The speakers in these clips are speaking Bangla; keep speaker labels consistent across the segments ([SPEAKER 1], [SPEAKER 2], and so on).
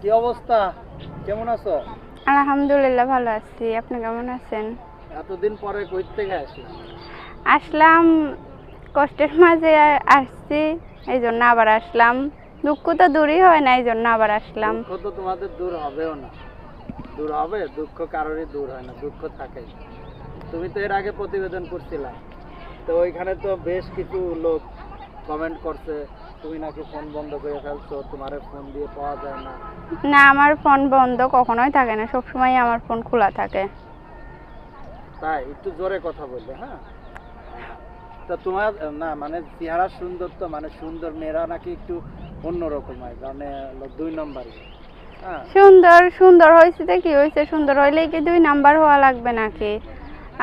[SPEAKER 1] কি অবস্থা? কেমন আছো?
[SPEAKER 2] আলহামদুলিল্লাহ ভালো আছি। আপনি কেমন আছেন?
[SPEAKER 1] এতদিন পরে কই থেকে আসলে?
[SPEAKER 2] আসলাম কষ্টের মাঝে আসছি এই জন্য আবার আসলাম। দুঃখ তো দূরই হয় না এই জন্য আবার আসলাম।
[SPEAKER 1] দুঃখ তো তোমাদের দূর হবেও না। দূর হবে দুঃখ কারোরই দূর হয় না দুঃখ থাকেই। তুমি তো এর আগে প্রতিবেদন করছিলা। তো ওইখানে তো বেশ কিছু লোক কমেন্ট করছে তুমি নাকি ফোন বন্ধ করে ফেলছো? তোমার ফোন দিয়ে পাওয়া যায় না।
[SPEAKER 2] না আমার ফোন বন্ধ কখনোই থাকে না। আমার ফোন খোলা থাকে।
[SPEAKER 1] তাই? একটু জোরে কথা হ্যাঁ? তা তোমার না মানে চেহারা সুন্দর তো মানে সুন্দর মেয়েরা নাকি একটু অন্যরকম হয় মানে দুই নম্বরই। হ্যাঁ?
[SPEAKER 2] সুন্দর সুন্দর হয়েছে তো কি হয়েছে? সুন্দর হইলেই কি দুই নাম্বার হওয়া লাগবে নাকি?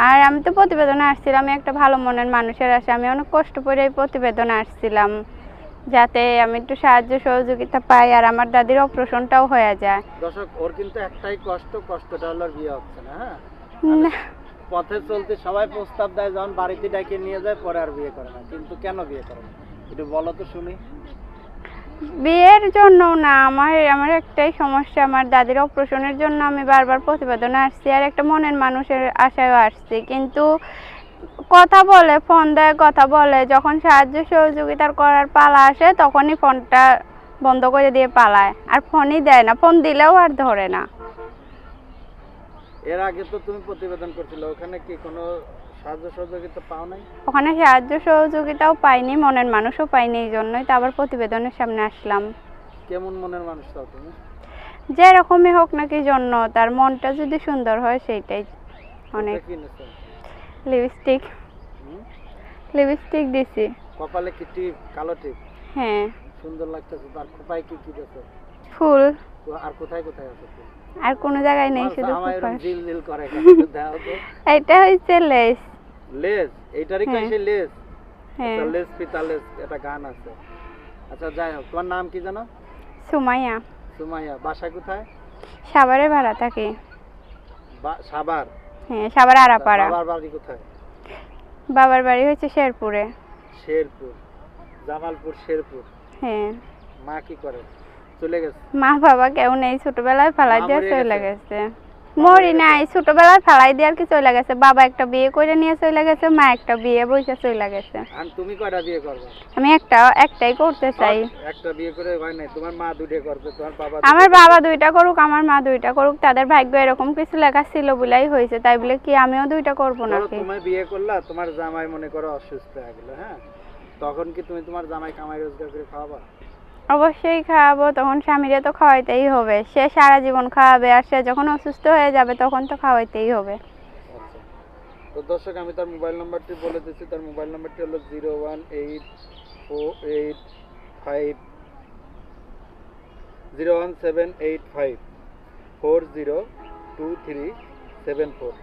[SPEAKER 2] আর আমি তো প্রতিবেদনে আসছিলাম একটা ভালো মনের মানুষের আসে আমি অনেক কষ্ট করে প্রতিবেদনে আসছিলাম। যাতে আমি একটু সাহায্য সহযোগিতা পাই আর আমার দাদির অপারেশনটাও হয়ে যায়।
[SPEAKER 1] দর্শক ওর কিন্তু একটাই কষ্ট কষ্টটা হলো বিয়ে হচ্ছে না হ্যাঁ? পথে চলতে সবাই প্রস্তাব দেয় যখন বাড়িতে ডাকে নিয়ে যায় পরে আর বিয়ে করে না। কিন্তু কেন বিয়ে করে না? একটু বলো তো শুনি।
[SPEAKER 2] বিয়ের জন্য না আমার আমার একটাই সমস্যা আমার দাদির অপারেশনের জন্য আমি বারবার প্রতিবেদনে আসছি আর একটা মনের মানুষের আশায়ও আসছি। কিন্তু কথা বলে ফোন দেয় কথা বলে। যখন সাহায্য সহযোগিতার করার পালা আসে তখনই ফোনটা বন্ধ করে দিয়ে পালায়। আর ফোনই দেয় না। ফোন দিলেও আর ধরে না।
[SPEAKER 1] এর আগে তো তুমি প্রতিবেদন করছিলে। ওখানে কি কোনো সাহায্য সহযোগিতা পাও নাই?
[SPEAKER 2] ওখানে সাহায্য সহযোগিতাও পাইনি মনের মানুষও পাইনি এই জন্যই তো আবার প্রতিবেদনের সামনে আসলাম।
[SPEAKER 1] কেমন মনের মানুষ তাও তুমি?
[SPEAKER 2] যেরকমই হোক না কি জন্য তার মনটা যদি সুন্দর হয় সেইটাই অনেক। লিপস্টিক। লিপস্টিক দিছি।
[SPEAKER 1] কপালে কি টিপ? কালো টিপ?
[SPEAKER 2] হ্যাঁ।
[SPEAKER 1] সুন্দর লাগতেছে। তার খোপায় কি কি দিছো
[SPEAKER 2] ফুল।
[SPEAKER 1] আর কোথায় কোথায় আছে
[SPEAKER 2] আর কোনো জায়গায় নেই শুধু।
[SPEAKER 1] জিল জিল করে
[SPEAKER 2] এটা হচ্ছে লেস।
[SPEAKER 1] লেস? এইটারই
[SPEAKER 2] হ্যাঁ।
[SPEAKER 1] কইছে লেজ
[SPEAKER 2] হ্যাঁ।
[SPEAKER 1] আচ্ছা, লেজ পিতা লেজ এটা গান আছে। আচ্ছা যাই হোক তোমার নাম কি জানো?
[SPEAKER 2] সুমাইয়া।
[SPEAKER 1] সুমাইয়া বাসা কোথায়?
[SPEAKER 2] সাভারে ভাড়া থাকি।
[SPEAKER 1] বা- সাভার?
[SPEAKER 2] হ্যাঁ সাভার আরাপাড়া।
[SPEAKER 1] বাবার বাড়ি কোথায়?
[SPEAKER 2] বাবার বাড়ি হচ্ছে শেরপুরে।
[SPEAKER 1] শেরপুর জামালপুর শেরপুর।
[SPEAKER 2] হ্যাঁ।
[SPEAKER 1] মা কি করে? চলে গেছে?
[SPEAKER 2] মা বাবা কেউ নেই ছোটবেলায়
[SPEAKER 1] পালাই
[SPEAKER 2] দিয়ে চলে
[SPEAKER 1] গেছে?
[SPEAKER 2] মরি নাই ছোটবেলায় ফেলাই দিয়ে আর কি চলে গেছে। বাবা একটা বিয়ে করে নিয়ে চলে গেছে মা একটা বিয়ে বসে চলে গেছে।
[SPEAKER 1] আর তুমি কয়টা বিয়ে করবে?
[SPEAKER 2] আমি একটা একটাই করতে চাই।
[SPEAKER 1] একটা বিয়ে করে হয় নাই তোমার মা দুটো করবে তোমার বাবা
[SPEAKER 2] আমার বাবা দুইটা করুক আমার মা দুইটা করুক তাদের ভাগ্য এরকম কিছু লেখা ছিল বলেই হয়েছে তাই বলে কি আমিও দুইটা করব নাকি?
[SPEAKER 1] তুমি বিয়ে করলা তোমার জামাই মনে করো অসুস্থ হয়ে গেল হ্যাঁ? তখন কি তুমি তোমার জামাই কামাই রোজগার করে খাওয়াবা?
[SPEAKER 2] অবশ্যই খাওয়াবো তখন স্বামীরে তো খাওয়াইতেই হবে। সে সারা জীবন খাওয়াবে, আর সে যখন অসুস্থ হয়ে যাবে, তখন তো খাওয়াইতেই হবে।
[SPEAKER 1] আচ্ছা। তো দর্শক, আমি তার মোবাইল নাম্বারটি বলে দিচ্ছি। তার মোবাইল নাম্বারটি হলো zero one eight four eight five zero one seven eight, five, four, zero, two, three, seven, four.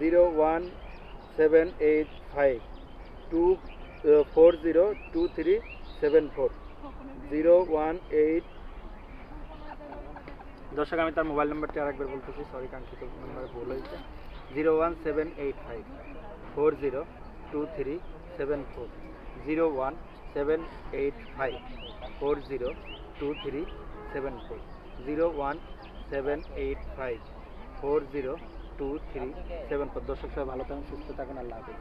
[SPEAKER 1] Zero one, seven, eight, five, two, four, zero, two, three, seven, four. Zero one eight. দর্শক, আমি তার মোবাইল নাম্বারটি আরেকবার বলতেছি সরি কাঙ্ক্ষিত নাম্বার ভুল হয়েছে। Zero one seven eight five, four zero two three seven four. Zero one seven eight five, four zero two three seven four. Zero one seven eight five, four zero two three seven four. দর্শক, সবাই ভালো থাকুন, সুস্থ থাকুন, আল্লাহ হাফিজ।